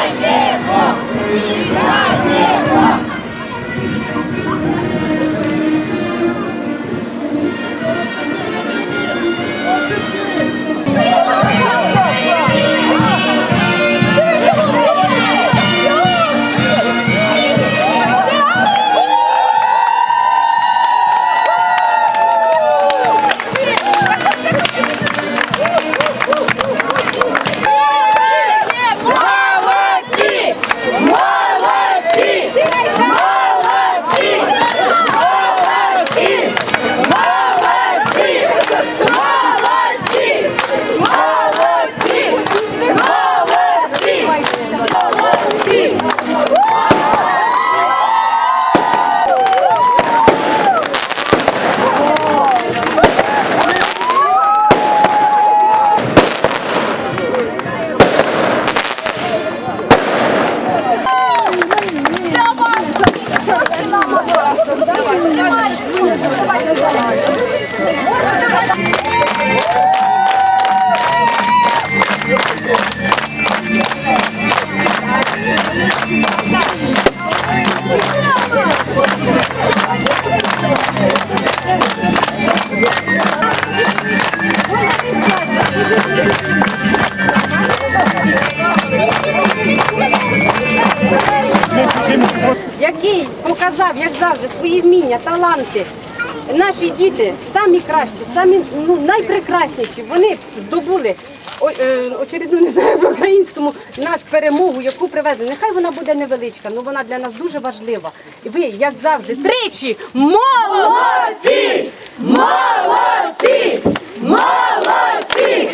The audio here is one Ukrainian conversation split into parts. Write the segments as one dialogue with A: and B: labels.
A: 再见我的 завжди свої вміння, таланти. Наші діти самі кращі, самі ну, найпрекрасніші. Вони здобули е, очередну, не знаю по українському, наш перемогу, яку привезли. Нехай вона буде невеличка, але вона для нас дуже важлива. І ви, як завжди, тричі молодці! Молодці! Молодці!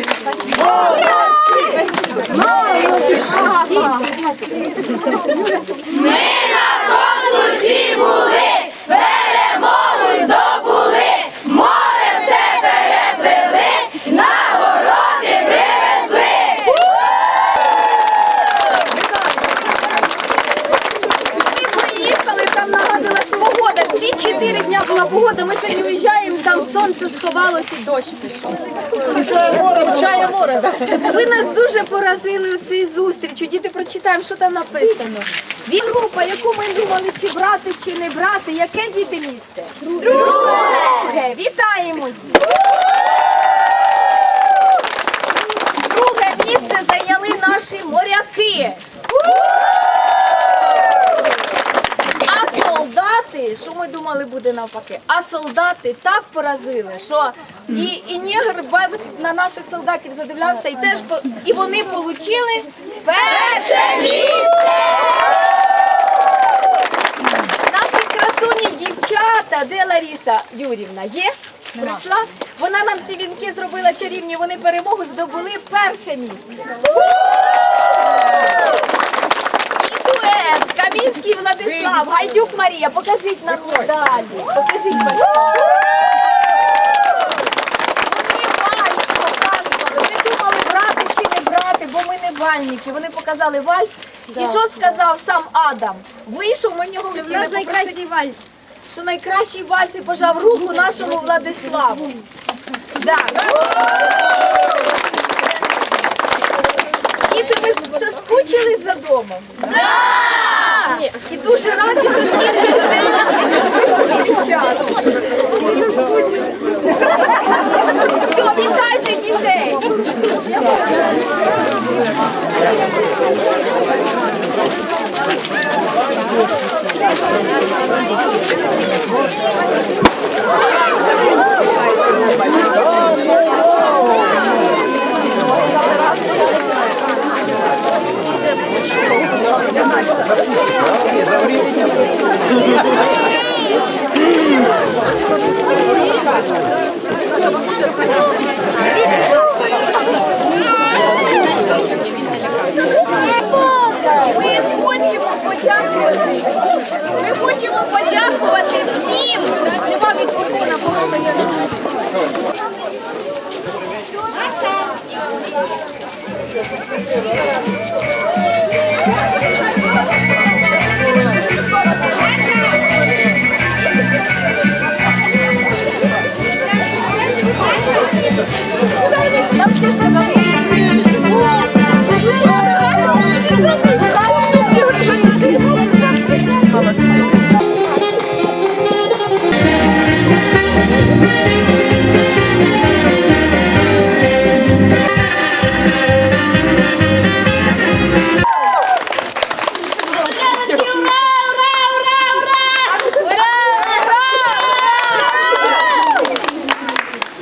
B: Конкурсі були, перемогу здобули, море все перепили, нагороди привезли.
C: Ми приїхали, там наладилась погода. Всі чотири дня була погода. Ми сьогодні уїжджаємо, там сонце сховалося дощ пішов. Ви нас дуже поразили у цій зустрічі. Діти, прочитаємо, що там написано. Він група, яку ми думали, чи брати, чи не брати. Яке діти місце? Друге. Вітаємо. Друге місце зайняли наші моряки. А що ми думали буде навпаки, а солдати так поразили, що і, і негр на наших солдатів задивлявся, і теж і вони отримали перше місце. Дівчата, де Ларіса Юрівна є? Прийшла? Вона нам ці вінки зробила чарівні, вони перемогу здобули перше місце. І дует Владислав, Гайдюк Марія, покажіть нам медалі. Покажіть батькам. Вони вальс показували. Ми думали брати чи не брати, бо ми не вальники. Вони показали вальс. І що сказав сам Адам? Вийшов, ми в нього хотіли попросити,
A: вальс.
C: що найкращий вальс і пожав руку нашому Владиславу. Да. Діти, ви соскучились за домом? І дуже раді, що скільки людей Thank you.